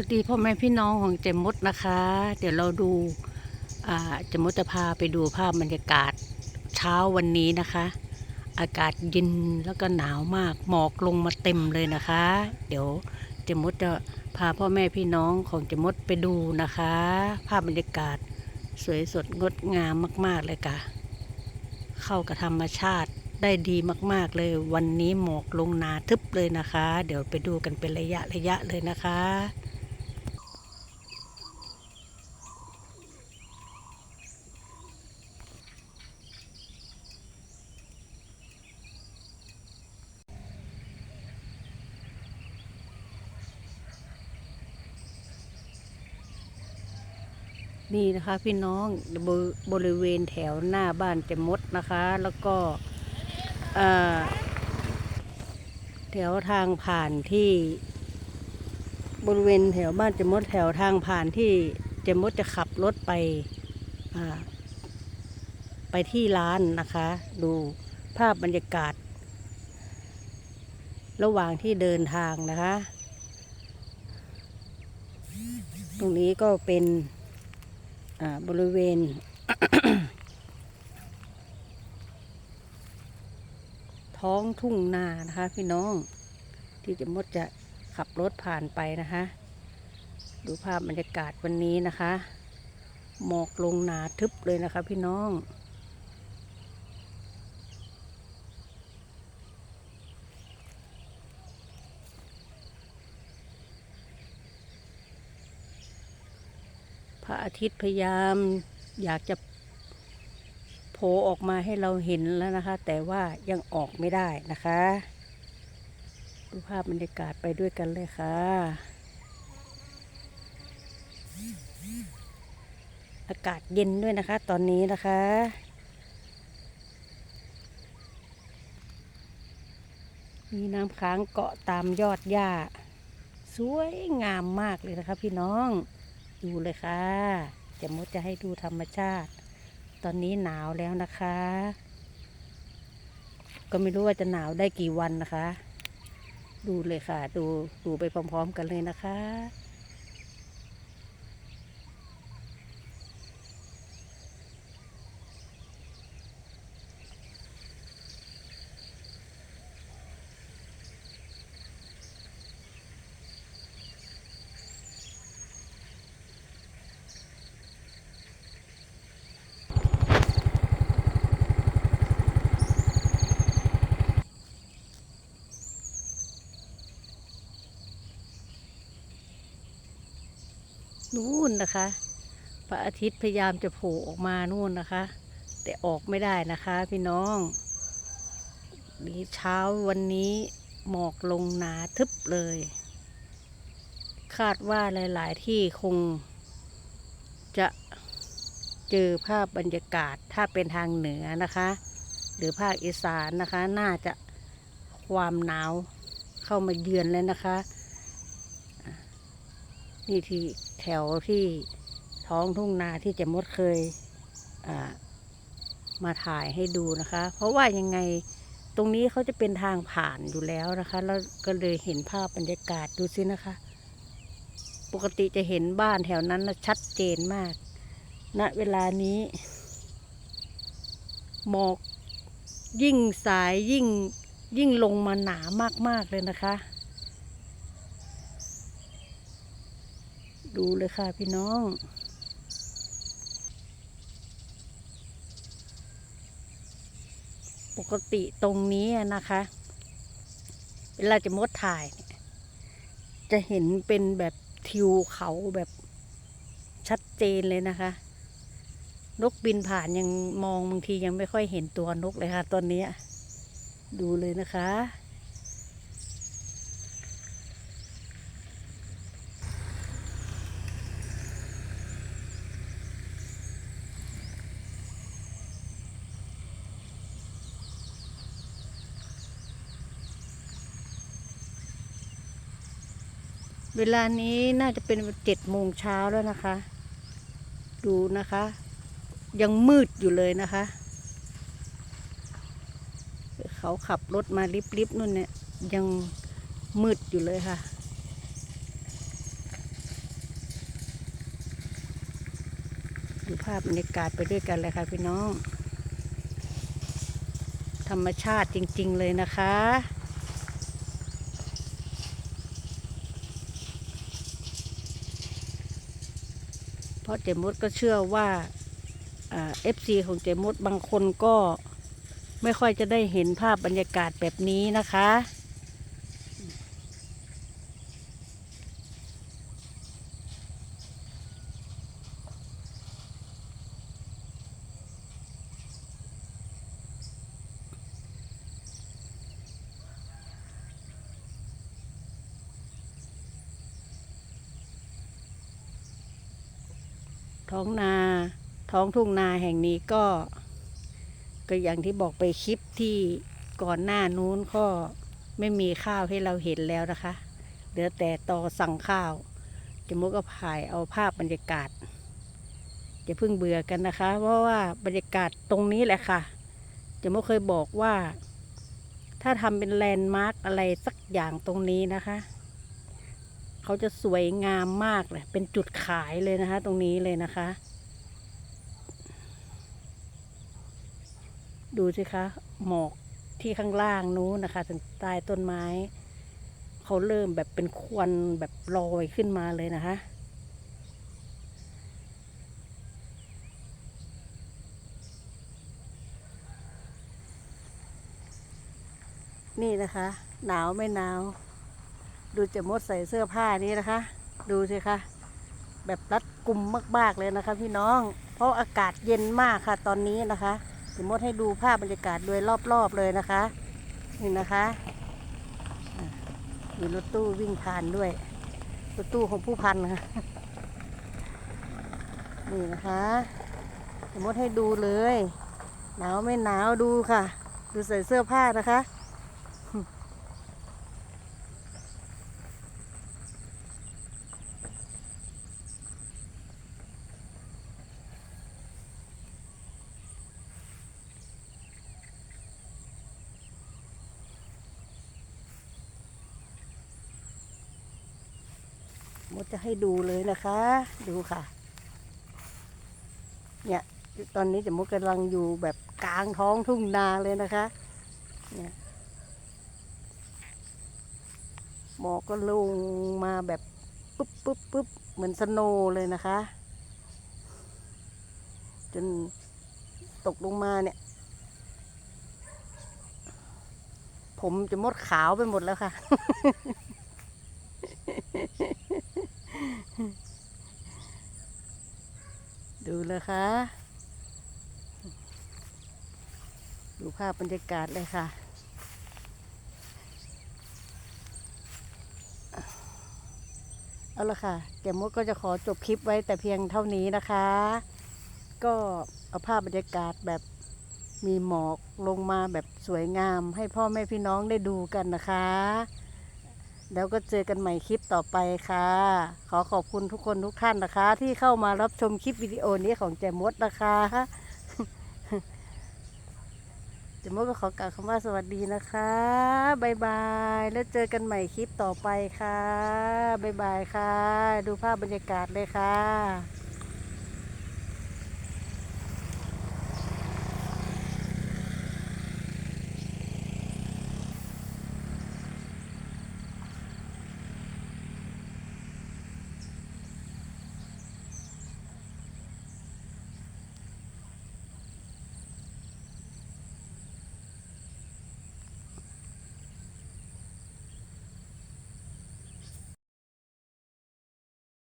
วัสดีพ่อแม่พี่น้องของเจมมดนะคะ เดี๋ยวเราดูเจมมดจะพาไปดูภาพบรรยากาศเช้าวันนี้นะคะ อากาศเย็นแล้วก็หนาวมากหมอกลงมาเต็มเลยนะคะ เดี๋ยวเจมมดจะพาพ่อแม่พี่น้องของเจมมดไปดูนะคะ ภาพบรรยากาศสวยสดงดงามมาก ๆเลยค่ะ เข้ากับธรรมชาติได้ดีมาก ๆ เลยวันนี้หมอกลงหนาทึบเลยนะคะ เดี๋ยวไปดูกันเป็นระยะระยะเลยนะคะ นี่นะคะพี่น้องบบริเวณแถวหน้าบ้านเจมดนะคะ แล้วก็แถวทางผ่านที่บริเวณแถวบ้านเจมดแถวทางผ่านที่เจมดจะขับรถไปไปที่ร้านนะคะ ดูภาพบรรยากาศ ระหว่างที่เดินทางนะคะ ตรงนี้ก็เป็น บริเวณ ท้องทุ่งนานะคะ พี่น้องที่จะมดจะขับรถผ่านไปนะคะ ดูภาพบรรยากาศวันนี้นะคะ หมอกลงหนาทึบเลยนะคะพี่น้อง ระอาทิตย์พยายามอยากจะโผล่ออกมาให้เราเห็นแล้วนะคะ แต่ว่ายังออกไม่ได้นะคะ ดูภาพบรรยากาศไปด้วยกันเลยค่ะ อากาศเย็นด้วยนะคะ ตอนนี้นะคะมีน้ำค้างเกาะตามยอดหญ้า สวยงามมากเลยนะคะพี่น้อง ดูเลยค่ะจะมดจะให้ดูธรรมชาติ ตอนนี้หนาวแล้วนะคะ ก็ไม่รู้ว่าจะหนาวได้กี่วันนะคะ ดูเลยค่ะ ดูดูไปพร้อม ๆ กันเลยนะคะ นู่นนะคะพระอาทิตย์พยายามจะโผล่ออกมานู่นนะคะ แต่ออกไม่ได้นะคะพี่น้องนี่เช้าวันนี้หมอกลงหนาทึบเลย คาดว่าหลาย ๆ ที่คงจะเจอภาพบรรยากาศถ้าเป็นทางเหนือนะคะ หรือภาคอีสานนะคะ น่าจะความหนาวเข้ามาเยือนแล้วนะคะ นี่ที่ แถวที่ท้องทุ่งนาที่เจมดเคยมาถ่ายให้ดูนะคะ เพราะว่ายังไงตรงนี้เขาจะเป็นทางผ่านอยู่แล้วนะคะ แล้วก็เลยเห็นภาพบรรยากาศดูสินะคะ ปกติจะเห็นบ้านแถวนั้นนะชัดเจนมากณเวลานี้หมอกยิ่งสายยิ่งยิ่งลงมาหนามากๆเลยนะคะ ดูเลยค่ะพี่น้องปกติตรงนี้นะคะ เวลาจะมดถ่าย จะเห็นเป็นแบบทิวเขาแบบชัดเจนเลยนะคะ นกบินผ่านยังมองบางทียังไม่ค่อยเห็นตัวนกเลยค่ะตอนนี้ ดูเลยนะคะ เวลานี้น่าจะเป็นเจ็ดโมงเช้าแล้วนะคะ ดูนะคะ ยังมืดอยู่เลยนะคะ เขาขับรถมาลิบลิบนู่นเนี่ยยังมืดอยู่เลยค่ะ ดูภาพบรรยากาศไปด้วยกันเลยค่ะพี่น้อง ธรรมชาติจริง ๆ เลยนะคะ ราะเจมดก็เชื่อว่าเอฟซีของเจมดบางคนก็ไม่ค่อยจะได้เห็นภาพบรรยากาศแบบนี้นะคะ ท้องนาท้องทุ่งนาแห่งนี้ก็ ก็อย่างที่บอกไปคลิปที่ก่อนหน้านู้นก็ไม่มีข้าวให้เราเห็นแล้วนะคะ เหลือแต่ตอสั่งข้าวจมุกก็ถ่ายเอาภาพบรรยากาศจะเพิ่งเบื่อกันนะคะ เพราะว่าบรรยากาศตรงนี้แหละค่ะจมุกเคยบอกว่า ถ้าทำเป็นแลนด์มาร์กอะไรสักอย่างตรงนี้นะคะ เขาจะสวยงามมากเลยเป็นจุดขายเลยนะคะ ตรงนี้เลยนะคะ ดูสิคะหมอกที่ข้างล่างนู้นนะคะถึงใต้ต้นไม้ เขาเริ่มแบบเป็นควันแบบลอยขึ้นมาเลยนะคะนี่นะคะ หนาวไม่หนาว ดูเจะมดใส่เสื้อผ้านี้นะคะ ดูสิคะแบบรัดกุมมาก ๆ เลยนะคะ พี่น้อง เพราะอากาศเย็นมากค่ะ ตอนนี้นะคะเจะมดให้ดูภาพบรรยากาศโดยรอบ ๆ เลยนะคะ นี่นะคะมีรถตู้วิ่งผ่านด้วยรถตู้ของผู้พันค่ะนี่นะคะเจะมดให้ดูเลย หนาวไม่หนาวดูค่ะ ดูใส่เสื้อผ้านะคะ มดจะให้ดูเลยนะคะ ดูค่ะ เนี่ย ตอนนี้จะมดกำลังอยู่แบบกลางท้องทุ่งนาเลยนะคะ เนี่ยหมอกก็ลงมาแบบปุ๊บปุ๊บปุ๊บเหมือนสโนเลยนะคะ จนตกลงมาเนี่ย ผมจะมดขาวไปหมดแล้วค่ะ ดูเลยค่ะ ดูภาพบรรยากาศเลยค่ะ เอาละค่ะแกมดก็จะขอจบคลิปไว้แต่เพียงเท่านี้นะคะ ก็เอาภาพบรรยากาศแบบมีหมอกลงมาแบบสวยงาม ให้พ่อแม่พี่น้องได้ดูกันนะคะ แล้วก็เจอกันใหม่คลิปต่อไปค่ะ ขอขอบคุณทุกคนทุกท่านนะคะ ที่เข้ามารับชมคลิปวิดีโอนี้ของแจมดนะคะแจมมดก็ขอกล่าวคำว่าสวัสดีนะคะบายบาย แล้วเจอกันใหม่คลิปต่อไปค่ะบายบายค่ะ ดูภาพบรรยากาศเลยค่ะ